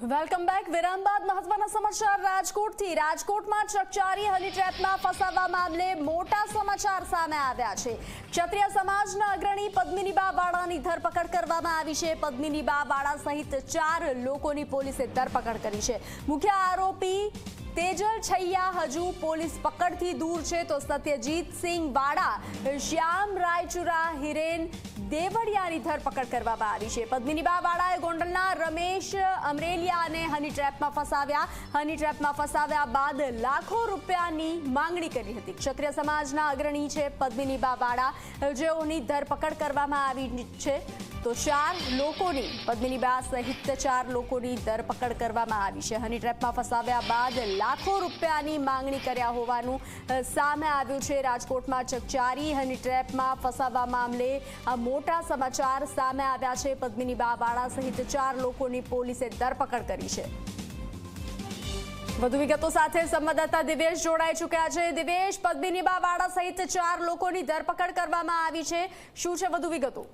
Welcome back વિરામ બાદ મહત્વના સમાચાર રાજકોટથી. રાજકોટમાં ચકચારી હની ટ્રેપમાં ફસાવા મામલે મોટા સમાચાર સામે આવ્યા છે. ક્ષત્રિય સમાજના અગ્રણી પદ્મિનીબા વાળાની ધરપકડ કરવામાં આવી છે. પદ્મિનીબા વાળા સહિત ચાર લોકોની પોલીસે ધરપકડ કરી છે. મુખ્ય આરોપી તેજલ છૈયા હજુ પોલીસ પકડથી દૂર છે. તો સત્યજીત સિંહ વાડા શ્યામ રાયચુરા હિરેન દેવડિયાની ધરપકડ કરવામાં આવી છે. પદ્મિની બાવાળાએ ગોંડલના રમેશ અમરેલિયાને હની ટ્રેપમાં ફસાવ્યા. હની ટ્રેપમાં ફસાવ્યા બાદ લાખો રૂપિયાની માંગણી કરી હતી. ક્ષત્રિય સમાજના અગ્રણી છે પદ્મિની બાવાળા. જેઓની ધરપકડ કરવામાં આવી છે. તો ચાર લોકોની પદ્મિનીબા સહિત ચાર લોકોની ધરપકડ કરવામાં આવી. છે હની ટ્રેપમાં ફસાવ્યા બાદ લાખો રૂપિયાની માંગણી કર્યા હોવાનું સામે આવ્યું છે. રાજકોટમાં ચકચારી હની ટ્રેપમાં ફસાવા મામલે આ મોટા સમાચાર સામે આવ્યા છે. પદ્મિની બાવાળા સહિત ચાર લોકોની પોલીસે ધરપકડ કરી છે. વધુ વિગતો સાથે સંવાદદાતા દિવેશ જોડાઈ ચૂક્યા છે. દિવેશ પદ્મિની બાવાળા સહિત ચાર લોકોની ધરપકડ કરવામાં આવી છે. શું છે વધુ વિગતો?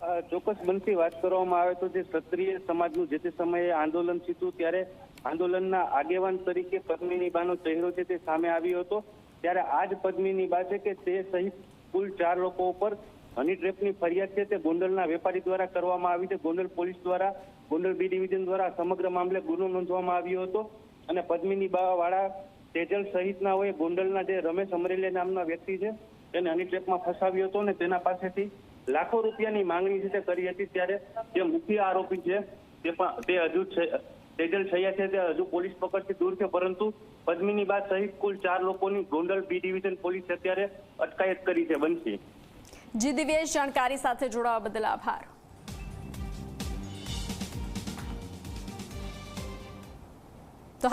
ચોક્કસ મનથી વાત કરવામાં આવે તો જે ક્ષત્રિય સમાજનું જે તે સમયે આંદોલન થયું ત્યારે આંદોલનના આગેવાન તરીકે પદ્મિની બાનો ચહેરો છે તે સામે આવ્યો હતો. ત્યારે આ જ પદ્મિની બા છે કે તે સહિત કુલ ચાર લોકો ઉપર હની ટ્રેપની ફરિયાદ છે તે ગોંડલના વેપારી દ્વારા કરવામાં આવી છે. ગોંડલ પોલીસ દ્વારા, ગોંડલ બી ડિવિઝન દ્વારા સમગ્ર મામલે ગુનો નોંધવામાં આવ્યો હતો. અને પદ્મિની બાવાળા તેજલ સહિતનાઓએ ગોંડલના જે રમેશ અમરેલિયા નામના વ્યક્તિ છે, તેને હની ટ્રેપમાં ફસાવ્યો હતો અને તેના પાસેથી લાખો રૂપિયાની માંગણી છે કરી હતી ત્યારે જે મુખ્ય આરોપી છે, તે પણ, તે હજુ તેજલ છૈયા છે, તે હજુ પોલીસ પકડથી દૂર છે, પરંતુ પદ્મિની બાદ સહિત કુલ ચાર લોકોની ગોંડલ બી ડિવિઝન પોલીસે અત્યારે અટકાયત કરી છે બનશી જી દિવ્યેશ, જાણકારી સાથે જોડાવા બદલ આભાર.